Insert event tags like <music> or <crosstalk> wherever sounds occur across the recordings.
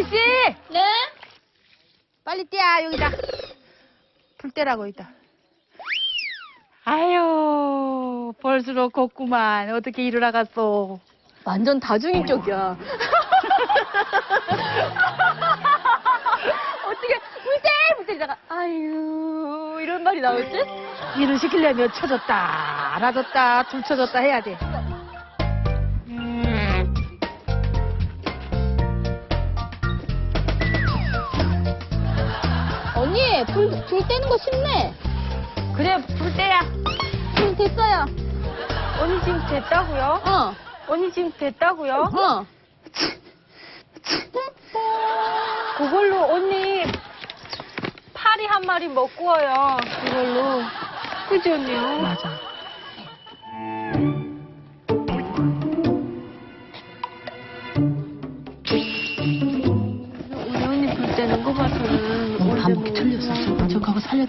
은혜 씨, 네? 빨리 떼야 여기다. 불 떼라고 여기다. 아유, 볼수록 곱구만. 어떻게 일어나갔어? 완전 다중인격이야. <laughs> 어떻게 물대 물대다가 아유 이런 말이 나올지? 일을 시키려면 쳐줬다, 알아줬다, 둘 쳐줬다 해야 돼. 언니 불, 불 떼는 거 쉽네. 그래, 불 떼야. 불 됐어요. 언니 지금 됐다고요? 어. 언니 지금 됐다고요? 어. 그걸로 언니 파리 한 마리 먹고 와요. 그걸로. 그지 언니요? 맞아.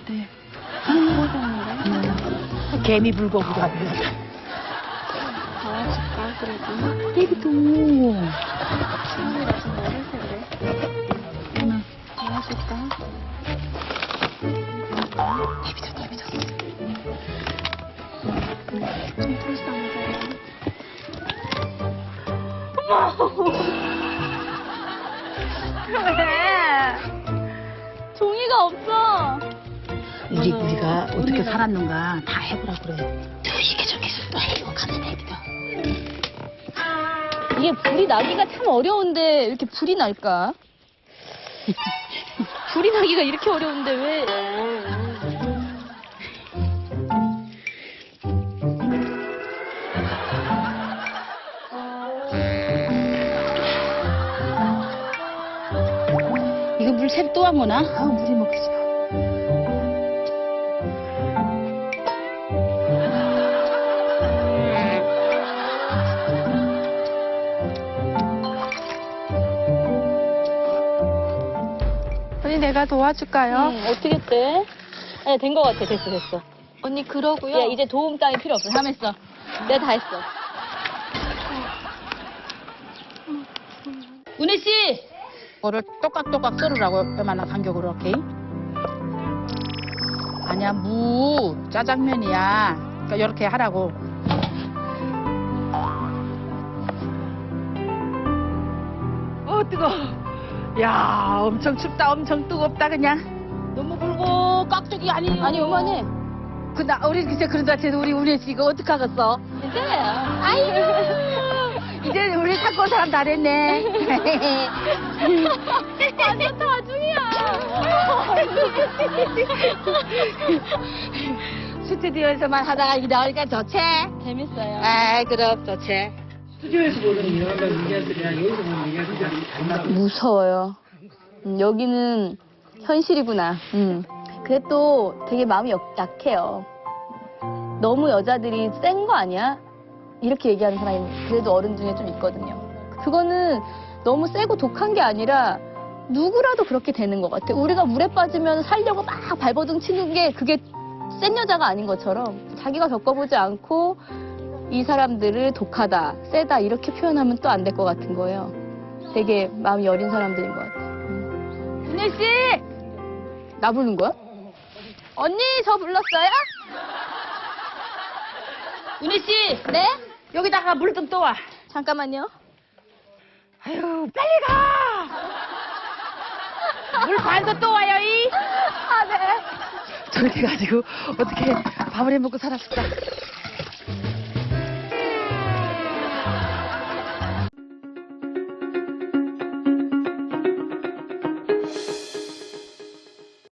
저 그거 살렸대. 개미 안 돼. 나와줄까 그래도. 애기도. 친구이라 좀 어릴 텐데. 나와줄까? 데비도 데비도. 좀 불쌍하다. 종 우리 우리가 어떻게 살았는가 다 해보라 그래. 너 이게 저기 있어. 아이고 가면 데비도. 이게 불이 나기가 참 어려운데 왜 이렇게 불이 날까? <laughs> 불이 나기가 이렇게 어려운데 왜? 이거 물 새로 또한 거나? 아 물이 먹히지 마. 내가 도와줄까요? 음, 어떻게 돼? 아니 된거 같아 됐어 됐어. 언니 그러고요. 야 이제 도움 따위 필요 없어 하면서 내가 다 했어. 은혜 씨. 이거를 똑깍똑깍 썰으라고 요만한 간격으로 이렇게. 아니야 무 짜장면이야. 그러니까 이렇게 하라고. 어 뜨거. 야 엄청 춥다 엄청 뜨겁다 그냥. 너무 굵고 깍두기 아니에요. 아니 요만해. 그나 우리 글쎄 그런다 해도 우리 우리 씨 이거 어떡 하겠어? 괜찮아요. 아이고. 이제 우리 사건 사람 다 됐네. 완전 다중이야. <laughs> 스튜디오에서만 하다가 이게 나오니까 좋지? 재밌어요. 아이 그럼 좋지. 무서워요. 음, 여기는 현실이구나. 음. 근데 또 되게 마음이 역- 약해요. 너무 여자들이 센 거 아니야? 이렇게 얘기하는 사람이 그래도 어른 중에 좀 있거든요. 그거는 너무 세고 독한 게 아니라 누구라도 그렇게 되는 것 같아. 우리가 물에 빠지면 살려고 막 발버둥 치는 게 그게 센 여자가 아닌 것처럼 자기가 겪어보지 않고 이 사람들을 독하다, 세다 이렇게 표현하면 또 안 될 것 같은 거예요. 되게 마음이 여린 사람들인 것 같아요. 은혜 씨. 나 부른 거야? 언니 저 불렀어요? 은희 씨. 네? 여기다가 물 좀 떠와. 잠깐만요. 아유 빨리 가. 물 반도 떠와요 이. 아 네. 저렇게 가지고 어떻게 밥을 해 먹고 살았을까?